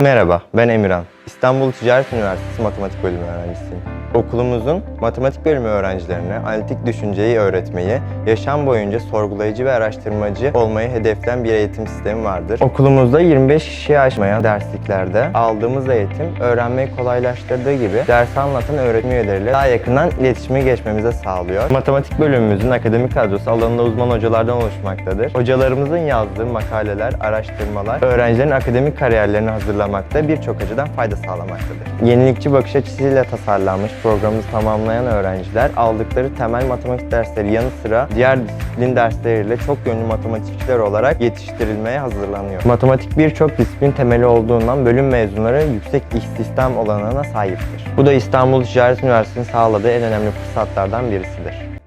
Merhaba, ben Emirhan. İstanbul Ticaret Üniversitesi Matematik Bölümü öğrencisiyim. Okulumuzun matematik bölümü öğrencilerine analitik düşünceyi öğretmeyi, yaşam boyunca sorgulayıcı ve araştırmacı olmayı hedefleyen bir eğitim sistemi vardır. Okulumuzda 25 kişiyi aşmayan dersliklerde aldığımız eğitim öğrenmeyi kolaylaştırdığı gibi ders anlatan öğretim üyeleriyle daha yakından iletişime geçmemize sağlıyor. Matematik bölümümüzün akademik kadrosu alanında uzman hocalardan oluşmaktadır. Hocalarımızın yazdığı makaleler, araştırmalar öğrencilerin akademik kariyerlerini hazırlamakta birçok açıdan fayda sağlamaktadır. Yenilikçi bakış açısıyla tasarlanmış programımızı tamamlayan öğrenciler aldıkları temel matematik dersleri yanı sıra diğer disiplin dersleriyle çok yönlü matematikçiler olarak yetiştirilmeye hazırlanıyor. Matematik birçok disiplin temeli olduğundan bölüm mezunları yüksek istihdam olanağına sahiptir. Bu da İstanbul Ticaret Üniversitesi'nin sağladığı en önemli fırsatlardan birisidir.